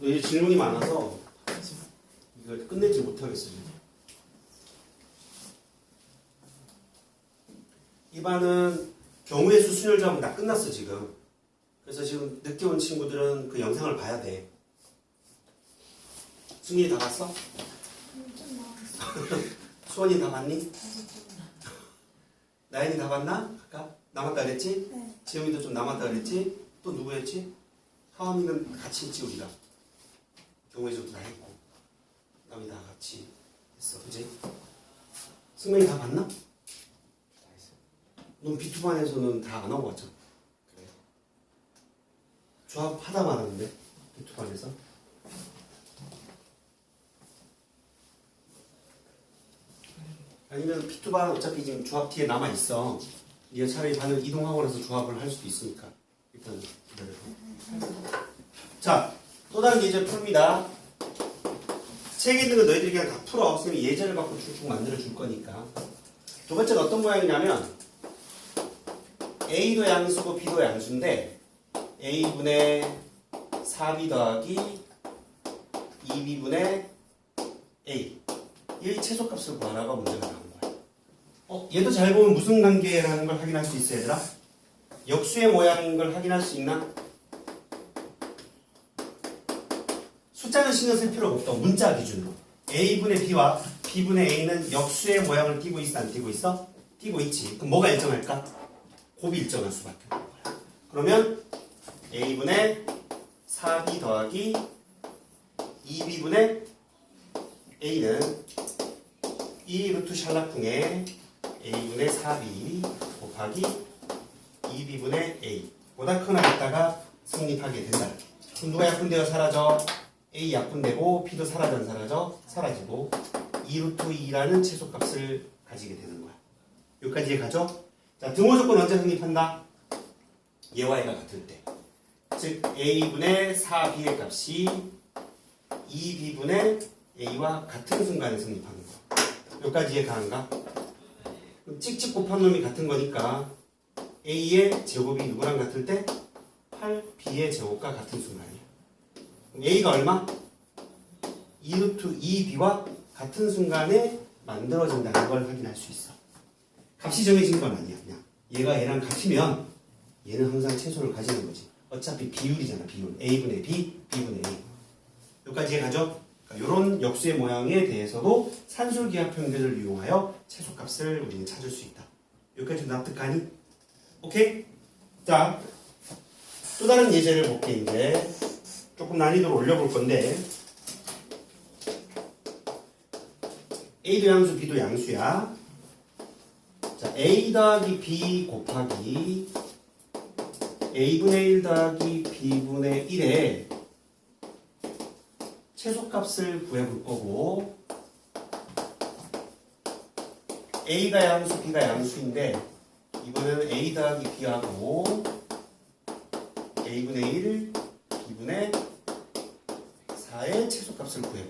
질문이 많아서 이걸 끝내지 못하겠어요. 이반은 경우의 수 순열 작업은 다 끝났어 지금. 그래서 지금 늦게 온 친구들은 그 영상을 봐야 돼. 승민이 다 봤어? 나왔어. 수원이 다 봤니? 나연이 다 봤나? 아까 남았다 그랬지? 네. 지영이도 좀 남았다 그랬지? 또 누구였지? 하은이는 같이 했지 우리가 수도 다 했고 남이 다 같이 했어 그지? 승민이 다 봤나? 다 했어 넌 비투반에서는 다 안 하고 왔잖아 그래요 조합 하다 말았는데 비투반에서 아니면 비투반 어차피 지금 조합 뒤에 남아 있어. 네가 차라리 반을 이동하고 나서 조합을 할 수도 있으니까 일단 기다려봐. 자, 또 다른 예제 풉니다. 책에 있는 거 너희들이 그냥 다 풀어. 선생님이 예제를 갖고 쭉쭉 만들어 줄 거니까. 두 번째는 어떤 모양이냐면 A도 양수고 B도 양수인데 A분의 4B 더하기 2B분의 A 이 최소값을 구하라가 문제가 나온 거야. 어, 얘도 잘 보면 무슨 관계라는 걸 확인할 수 있어, 얘들아? 역수의 모양인 걸 확인할 수 있나? 숫자는 신경 쓸 필요가 없다. 문자 기준으로. A분의 B와 B분의 A는 역수의 모양을 띠고 있어, 안 띠고 있어? 띠고 있지. 그럼 뭐가 일정할까? 곱이 일정할 수밖에 없는 거야. 그러면 A분의 4B 더하기 2B분의 A는 이 루트 샬락풍에 a분의 4b 곱하기 2b분의 a 보다 크나 있다가 성립하게 된다. 그럼 누가 약분되어 사라져? A 약분되고 b도 사라져 안 사라져? 사라지고 2 루트 2라는 최소값을 가지게 되는 거야. 여기까지 가죠? 자, 등호 조건 언제 성립한다? 얘와 얘가 같을 때. 즉 a분의 4b의 값이 2b분의 a와 같은 순간에 성립하는 거야. 여기까지 이해 가는가? 찍찍 곱한 놈이 같은 거니까 A의 제곱이 누구랑 같을 때? 8B의 제곱과 같은 순간이야. A가 얼마? 2루트 2B와 같은 순간에 만들어진다는 걸 확인할 수 있어. 값이 정해진 건 아니야. 그냥 얘가 얘랑 같으면 얘는 항상 최소를 가지는 거지. 어차피 비율이잖아. 비율. A분의 B, B분의 A. 여기까지 이해 가죠? 이런 역수의 모양에 대해서도 산술기하 평균을 이용하여 최소값을 우리는 찾을 수 있다. 여기까지 납득하니? 오케이? 자, 또 다른 예제를 볼게 이제 조금 난이도를 올려볼 건데 A도 양수, B도 양수야. 자, A 더하기 B 곱하기 A분의 1 더하기 B분의 1에 최소값을 구해볼 거고 A가 양수, B가 양수인데 이거는 A 더하기 B하고 A분의 1, B분의 4의 최소값을 거야.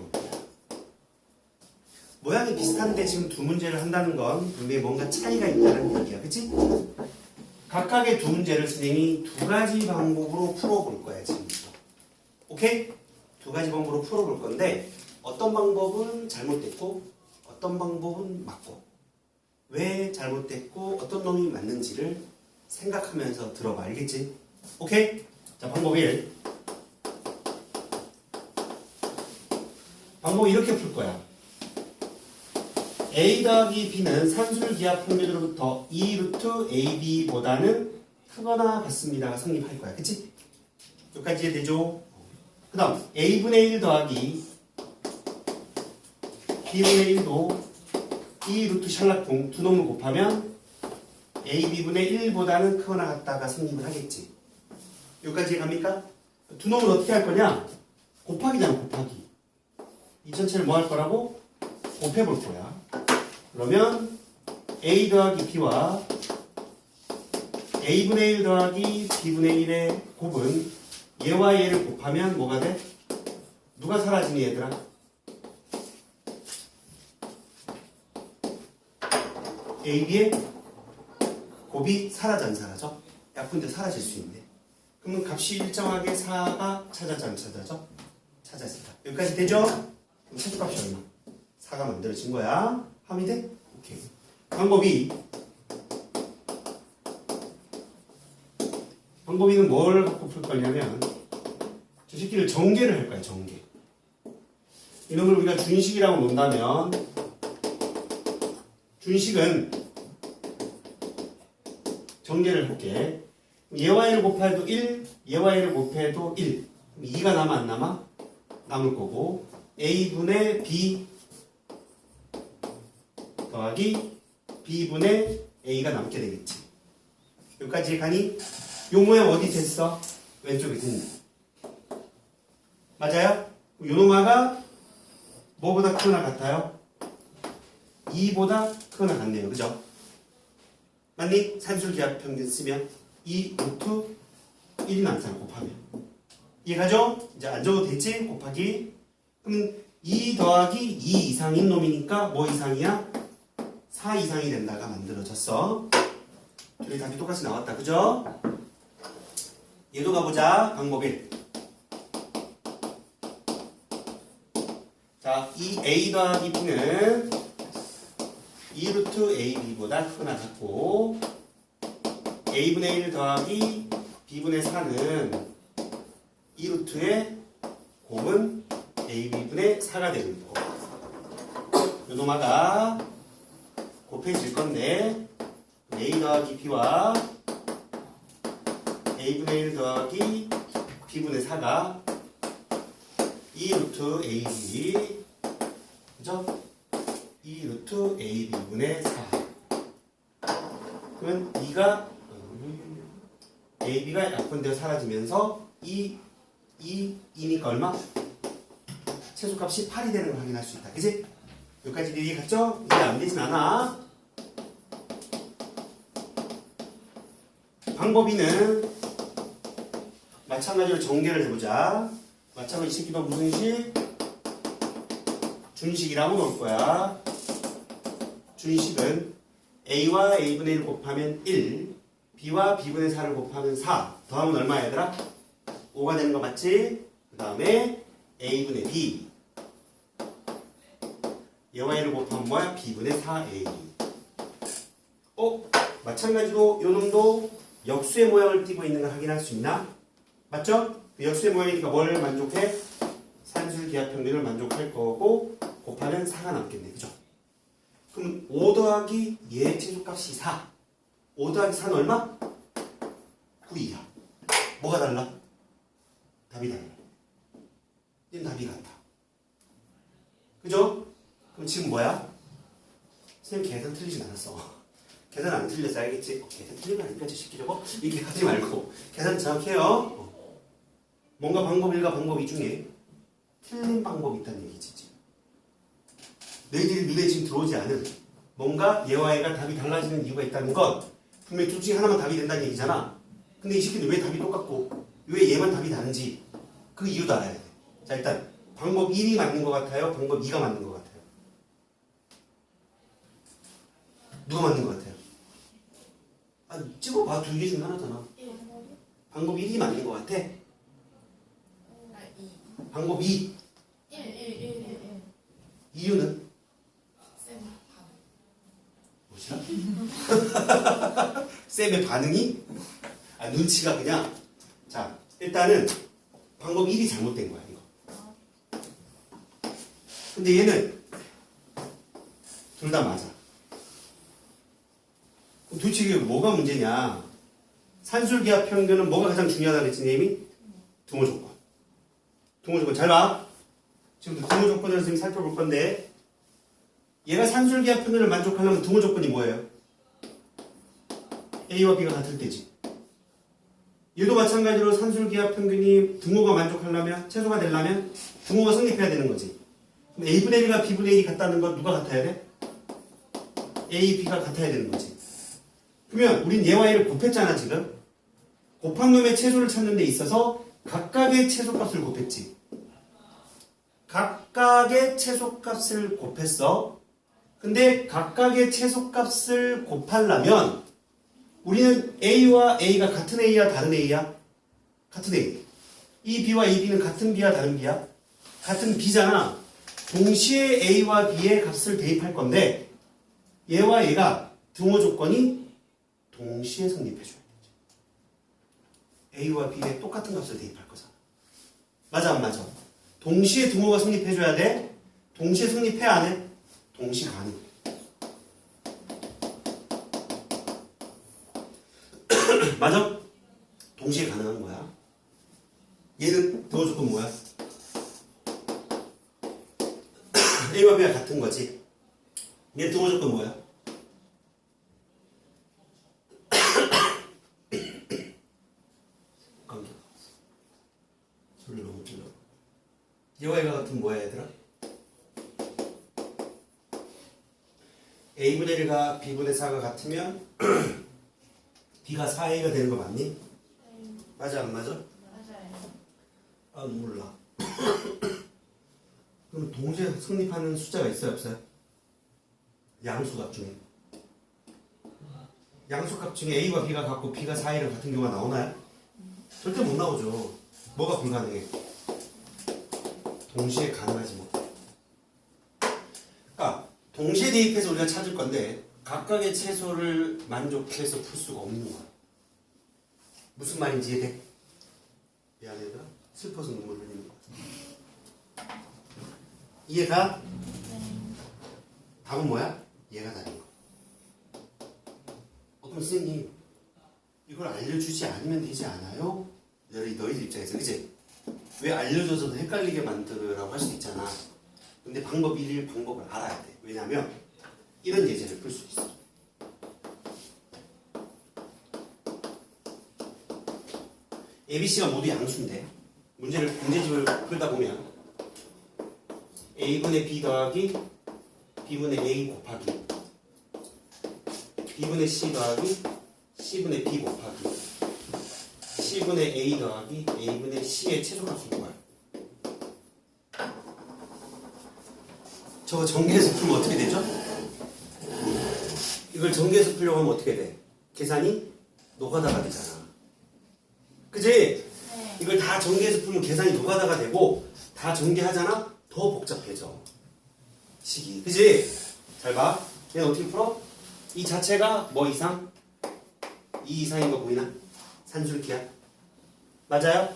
모양이 비슷한데 지금 두 문제를 한다는 건 분명히 뭔가 차이가 있다는 얘기야. 그치? 각각의 두 문제를 선생님이 두 가지 방법으로 풀어볼 거야, 지금부터. 오케이? 두 가지 방법으로 풀어볼 건데 어떤 방법은 잘못됐고 어떤 방법은 맞고 왜 잘못됐고 어떤 놈이 맞는지를 생각하면서 들어봐 알겠지? 오케이? 자 방법 1 방법 이렇게 풀 거야 A 더하기 B는 산술기하 평균으로부터 2 루트 AB보다는 크거나 같습니다가 성립할 거야 그치? 여기까지 이해되죠? 그 다음 a분의 1 더하기 b분의 1도 이 루트 샬락풍 두 놈을 곱하면 ab분의 1보다는 크거나 같다가 성립을 하겠지 여기까지 갑니까? 두 놈을 어떻게 할 거냐? 곱하기잖아 곱하기 이 전체를 뭐 할 거라고? 곱해 볼 거야 그러면 a 더하기 b와 a분의 1 더하기 b분의 1의 곱은 얘와 얘를 곱하면 뭐가 돼? 누가 사라지니 얘들아? AB의 곱이 사라져 안 사라져? 약분돼 사라질 수 있네. 그러면 값이 일정하게 4가 찾아져 안 찾아져? 찾았습니다. 여기까지 되죠? 최소값이 얼마? 4가 만들어진 거야. 함이 돼? 오케이. 방법이 방법이는 뭘 갖고 풀 거냐면 저 새끼를 전개를 할 거야 전개. 이놈을 우리가 준식이라고 논다면 준식은 전개를 할게. 얘와 1을 곱해도 1, 얘와 1을 곱해도 1. 2가 남아 안 남아? 남을 거고 a분의 b 더하기 b분의 a가 남게 되겠지. 여기까지 가니 요 모양 어디 됐어? 왼쪽에 됐네. 맞아요? 요 노마가 뭐보다 크거나 같아요? 2보다 크거나 같네요. 그죠? 맞니? 산술 기압 평균 쓰면 2 루트 1이 남잖아 곱하면 이해가죠? 이제 안 적어도 되지? 곱하기 그럼 2 더하기 2 이상인 놈이니까 뭐 이상이야? 4 이상이 된다가 만들어졌어 둘이 답이 똑같이 나왔다 그죠? 얘도 가보자 방법 1 자, 이 a 더하기 b는 2 루트 ab보다 크거나 같고 a분의 1 더하기 b분의 4는 2 루트의 곱은 ab분의 4가 되고 있고 요 노마가 곱해질 건데 a 더하기 b와 a분의 1 더하기 b분의 4가 2 루트 ab 그죠? 2 루트 ab분의 4 그러면 2가 ab가 약분되어 사라지면서 2, 2, 2니까 얼마? 최소값이 8이 되는 걸 확인할 수 있다. 그지? 여기까지 이해 갔죠? 이해 안 되진 않아. 방법이는 마찬가지로 전개를 해보자. 마찬가지 새끼도 무슨 식? 준식이라고 놓을 거야. 준식은 a와 a분의 1 곱하면 1, b와 b분의 4를 곱하면 4. 더하면 얼마 얘들아? 5가 되는 거 맞지? 그 다음에 a분의 b. 얘와 1을 곱하면 뭐야? b분의 4a. 어? 마찬가지로 요 놈도 역수의 모양을 띠고 있는 걸 확인할 수 있나? 맞죠? 그 역수의 모양이니까 뭘 만족해? 산술 기압 평균을 만족할 거고 곱하면 4가 남겠네. 그죠? 그럼 5 더하기 얘 최소값이 4. 5 더하기 4는 얼마? 9이야. 뭐가 달라? 답이 달라. 얘는 답이 같아. 그죠? 그럼 지금 뭐야? 선생님 계산 틀리진 않았어. 계산 안 틀렸어 알겠지? 어, 계산 틀린 거 새끼 저거 이렇게 하지 말고 계산 정확해요. 어. 뭔가 방법 1과 방법 2 중에 틀린 방법이 있다는 얘기지 지금. 눈에 지금 들어오지 않은 뭔가 얘와 얘가 답이 달라지는 이유가 있다는 건 분명히 둘 중에 하나만 답이 된다는 얘기잖아. 근데 이 새끼는 왜 답이 똑같고 왜 얘만 답이 다른지 그 이유도 알아야 돼. 자 일단 방법 1이 맞는 것 같아요. 방법 2가 맞는 것 같아요. 누가 맞는 것 같아요? 아 찍어봐 두 개 중에 하나잖아. 방법 1이 맞는 것 같아. 방법 2 이유는 뭐지? 쌤의 반응이 아 눈치가 그냥 자 일단은 방법 1이 잘못된 거야 이거. 근데 얘는 둘 다 맞아. 도대체 이게 뭐가 문제냐? 산술기압 평균은 뭐가 가장 중요하다고 했지 님이? 등호 조건. 등호 조건 잘 봐. 지금부터 등호 조건을 선생님이 살펴볼 건데 얘가 산술기압 평균을 만족하려면 등호 조건이 뭐예요? A와 B가 같을 때지. 얘도 마찬가지로 산술기압 평균이 등호가 만족하려면 최소가 되려면 등호가 성립해야 되는 거지. 그럼 A분의 1과 B분의 1이 같다는 건 누가 같아야 돼? A, B가 같아야 되는 거지. 그러면 우린 얘와 얘를 곱했잖아 지금. 곱한 놈의 최소를 찾는 데 있어서 각각의 최소값을 곱했지. 각각의 최소값을 곱했어. 근데 각각의 최소값을 곱하려면 우리는 A와 A가 같은 A야 다른 A야? 같은 A. 이 B와 이 B는 같은 B야 다른 B야? 같은 B잖아. 동시에 A와 B의 값을 대입할 건데 얘와 얘가 등호 조건이 동시에 성립해 줘야 되죠. A와 B의 똑같은 값을 대입할 거잖아. 맞아 안 맞아? 동시에 등호가 성립해 줘야 돼. 동시에 성립해 안 해? 동시 가능. 맞아? 동시에 가능한 거야. 얘는 등호 조건 뭐야? A와 B가 같은 거지. 얘 등호 조건 뭐야? 깜짝 소리를 너무 질러. 얘가 같은 뭐야 얘들아? A분의 1과 B분의 4가 같으면 B가 4A가 되는 거 맞니? 네. 맞아 안 맞아? 맞아요. 아 몰라. 그럼 동시에 성립하는 숫자가 있어요 없어요? 양수값 중에 양수값 중에 A와 B가 같고 B가 4A랑 같은 경우가 나오나요? 절대 못 나오죠. 뭐가 불가능해? 동시에 가능하지 못. 그러니까 동시에 대입해서 우리가 찾을 건데 각각의 최소를 만족해서 풀 수가 없는 거야. 무슨 말인지 이해돼? 미안해 얘들아 슬퍼서 눈물 흘리는 거야 이해가? 네. 답은 뭐야? 얘가 다른 거 어, 그럼 선생님 이걸 알려주지 않으면 되지 않아요? 너희, 너희들 입장에서 그치? 왜 알려줘서 헷갈리게 만들으라고 할 수도 있잖아 근데 방법 1, 방법을 알아야 돼 왜냐면 이런 예제를 풀 수 있어 ABC가 모두 양수인데 문제를 문제집을 풀다 보면 A분의 B 더하기 B분의 A 곱하기 B분의 C 더하기 C분의 B 곱하기 C분의 A 더하기 A분의 C의 최소값을 구할 저거 전개해서 풀면 어떻게 되죠? 이걸 전개해서 풀려고 하면 어떻게 돼? 계산이 노가다가 되잖아 그지? 네. 이걸 다 전개해서 풀면 계산이 노가다가 되고 다 전개하잖아? 더 복잡해져. 식이. 그지? 잘 봐. 얘는 어떻게 풀어? 이 자체가 뭐 이상? 2 이상인 거 보이나? 산술기압. 맞아요?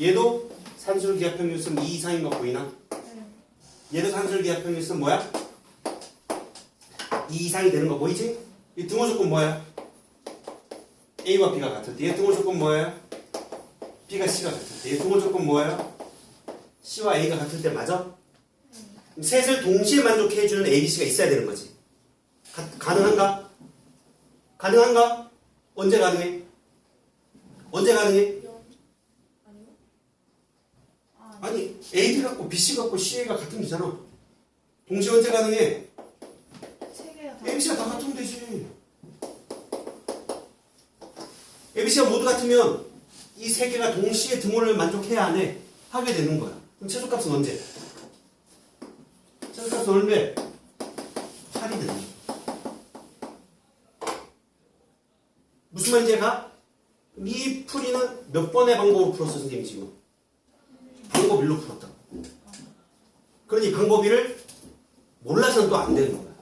얘도 산술기압 평균선 2 이상인 거 보이나? 네. 얘도 산술기압 평균선 뭐야? 2 이상이 되는 거 보이지? 이 등호 조건 뭐야? A와 B가 때. 얘 등호 조건 뭐예요? B가 C가 때. 얘 등호 조건 뭐예요? C와 A가 같을 때 맞아? 셋을 동시에 만족해주는 A, B, C가 있어야 되는 거지. 가, 가능한가? 가능한가? 언제 가능해? 언제 가능해? 아니 A, B 갖고 B, C 갖고 C, A가 같으면 되잖아. 동시에 언제 가능해? 세 개가 다. 같으면 되지. A, B, C가 모두 같으면 이 세 개가 동시에 등호를 만족해야 안 해? 하게 되는 거야. 그럼 최소값은 언제? 최소값은 얼마? 8이 되는 거야. 무슨 말인지 가? 이 풀이는 몇 번의 방법으로 풀었어, 선생님 지금? 방법 1로 풀었다. 그러니 방법 1을 몰라서는 또 안 되는 거야.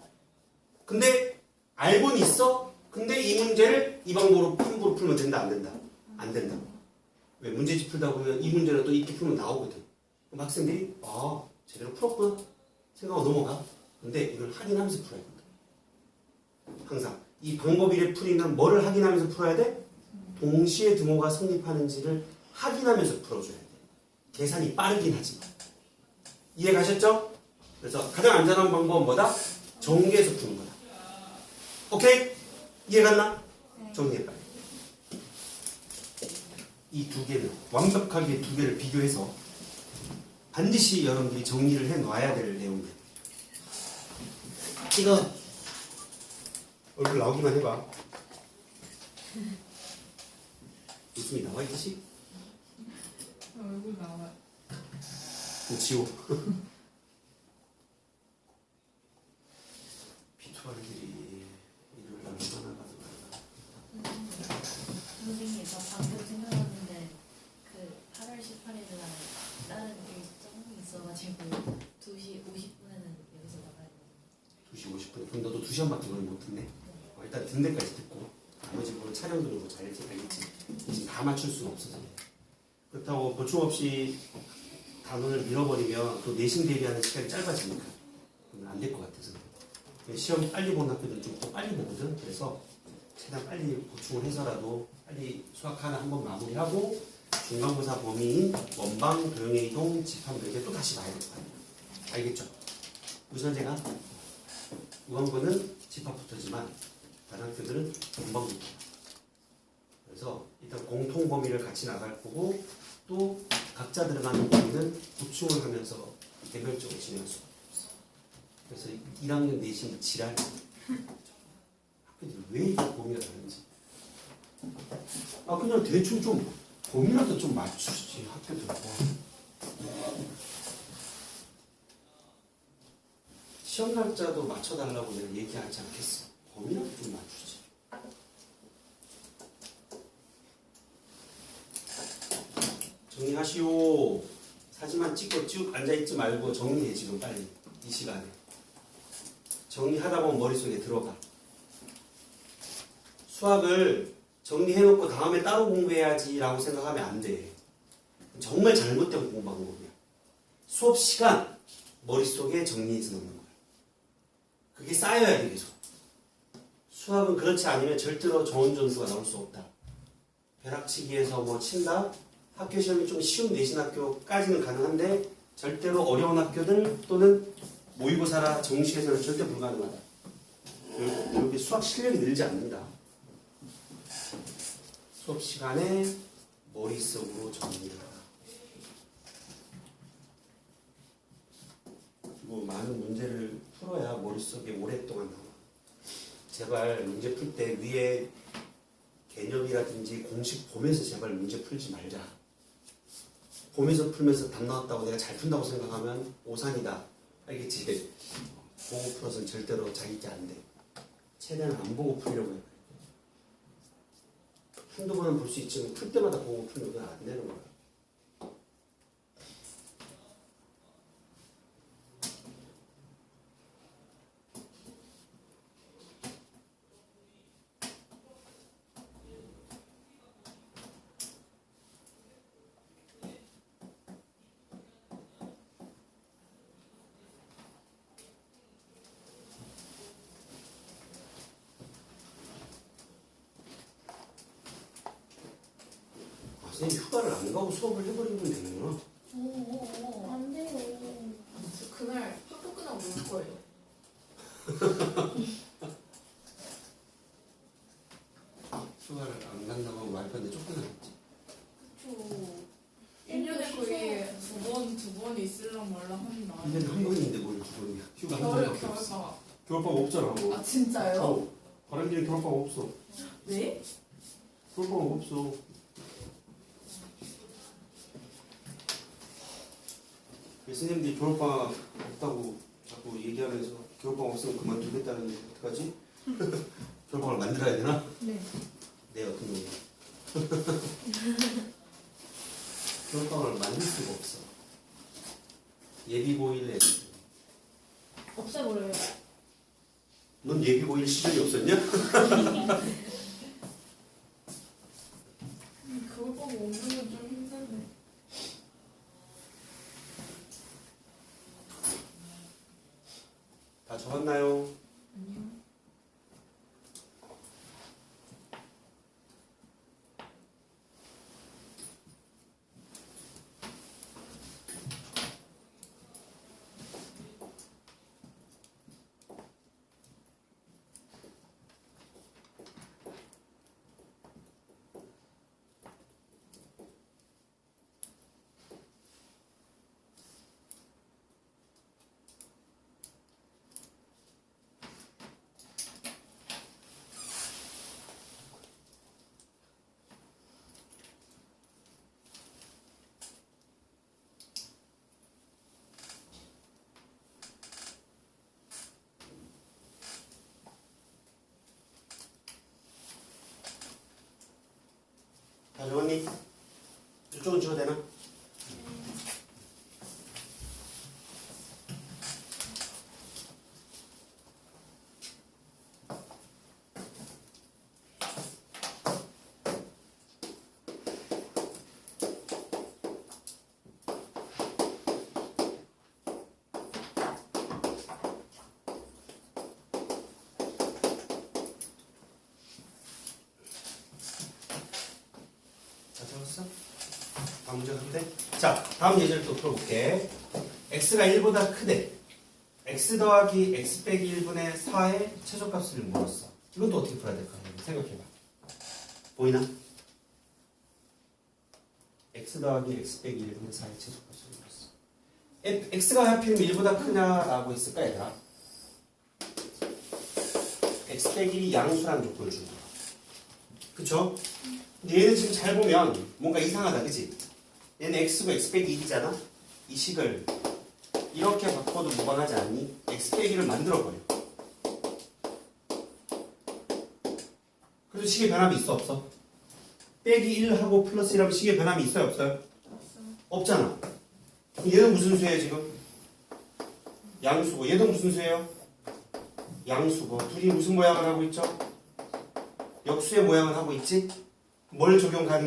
근데 알고는 있어. 근데 이 문제를 이 방법으로 함부로 풀면 된다 안 된다? 안 된다. 왜 문제집 풀다 보면 이 문제를 또 이렇게 풀면 나오거든. 그럼 학생들이 아 제대로 풀었구나 생각하고 넘어가. 근데 이걸 확인하면서 풀어야 된다. 항상 이 방법 1의 풀이는 뭐를 확인하면서 풀어야 돼? 동시에 등호가 성립하는지를 확인하면서 풀어줘야 돼. 계산이 빠르긴 하지만. 이해 가셨죠? 그래서 가장 안전한 방법은 뭐다? 정리해서 푸는 거다. 오케이? 이해 갔나? 네. 정리해 빨리. 이 두 개를 완벽하게 두 개를 비교해서 반드시 여러분들이 정리를 해 놔야 될 내용들. 이거 얼굴 나오기만 해봐. 웃음이 나와 있듯이 얼굴 나와요. 그럼 지워. 비투알들이 이를 얼마나 가져갈까? 선생님, 저 방금 생각났는데 그 8월 18일에 다른 일정이 있어가지고 2시 50분에는 여기서 나가야 돼요. 2시 50분. 그럼 너도 2시간밖에 오늘 못 듣네. 어, 일단 듣는 데까지 듣고 나머지 뭐 촬영 들고 잘 알지 알겠지. 지금 다 맞출 수는 없어서. 그렇다고 보충 없이 단원을 잃어버리면 또 내신 대비하는 시간이 짧아지니까 안 될 것 같아서 시험 빨리 보는 학교들은 좀 더 빨리 보거든. 그래서 최대한 빨리 보충을 해서라도 빨리 수학 하나 한번 마무리하고 중간고사 범위인 원방, 도형의 이동, 집합 몇개 또 다시 봐야 될 거 아니야. 알겠죠? 우리 선생가 우원부는 집합부터지만 다른 학교들은 원방부터. 그래서 일단 공통 범위를 같이 나갈 거고 또 각자 들어가는 범위는 보충을 하면서 개별적으로 진행할 수가 없어. 그래서 1학년 내신 지랄. 학교들이 왜 이렇게 범위가 다른지. 아 그냥 대충 좀 범위라도 좀 맞추지 학교들. 와. 시험 날짜도 맞춰달라고 내가 얘기하지 않겠어. 범위라도 좀 맞추지. 정리하시오. 사진만 찍고 쭉 앉아있지 말고 정리해 지금 빨리 이 시간에. 정리하다 보면 머릿속에 들어가. 수학을 정리해놓고 다음에 따로 공부해야지 라고 생각하면 안 돼. 정말 잘못된 공부 방법이야. 수업 시간 머릿속에 정리해서 놓는 거야. 그게 쌓여야 돼 계속. 수학은 그렇지 않으면 절대로 좋은 점수가 나올 수 없다. 벼락치기에서 뭐 친다? 학교 시험이 좀 쉬운 내신 학교까지는 가능한데 절대로 어려운 학교들 또는 모의고사라 정시에서는 절대 불가능하다. 이렇게 수학 실력이 늘지 않는다. 수업 시간에 머릿속으로 정리를 하라. 그리고 많은 문제를 풀어야 머릿속에 오랫동안 남아. 제발 문제 풀 때 위에 개념이라든지 공식 보면서 제발 문제 풀지 말자. 보면서 풀면서 답 나왔다고 내가 잘 푼다고 생각하면 오산이다. 알겠지? 보고 풀어서는 절대로 자기 게 안 돼. 최대한 안 보고 풀려고 해. 한두 번은 볼 수 있지만 풀 때마다 보고 풀면 안 되는 거야. 아, 선생님 가고 수업을 해버리면 되는구나. 오오오. 안 돼요. 저 그날 학교 끝나고 놀 거예요. 휴가를 안 간다고 와이프한테 쫓겨나겠지. 그쵸. 1년에 거의 두 번, 두 번 있을랑 말랑 하는 날. 1년에 한 번인데 뭘두 번이야. 휴가 한 겨울, 번밖에 없어. 겨울방학. 없잖아. 뭐. 아 진짜요? 어, 바람길에 겨울방학 없어. 네? 겨울방학 없어. 예수님들이 겨울방학 없다고 자꾸 얘기하면서 겨울방학 없으면 그만두겠다는데 어떡하지? 겨울방학을 만들어야 되나? 네. 내 어떤 놈이 겨울방학을 만들 수가 없어. 예비고일에 없애버려요. 넌 예비고일 시절이 없었냐? చదవండి చూపించు దేనా 다음 문제 가도 돼? 자, 다음 예제를 또 풀어볼게. x가 1보다 크대. x 더하기 x 빼기 1분의 4의 최소값을 물었어. 이건 또 어떻게 풀어야 될까? 생각해봐. 보이나? x 더하기 x 빼기 1분의 4의 최소값을 물었어. X가 하필이면 1보다 크냐라고 했을까, 얘들아? x 빼기 양수라는 조건을 준 거야. 그쵸? 얘는 지금 잘 보면 뭔가 이상하다, 그치? 얘는 x고 x 빼기 1이잖아? 이 식을 이렇게 바꿔도 무방하지 않니? x 빼기를 만들어버려. 그래서 식의 변함이 있어, 없어? 빼기 1하고 플러스 1하면 식의 변함이 있어요, 없어요? 없잖아. 얘는 무슨 수예요, 지금? 양수고. 얘도 무슨 수예요? 양수고. 둘이 무슨 모양을 하고 있죠? 역수의 모양을 하고 있지? 뭘 적용 가능?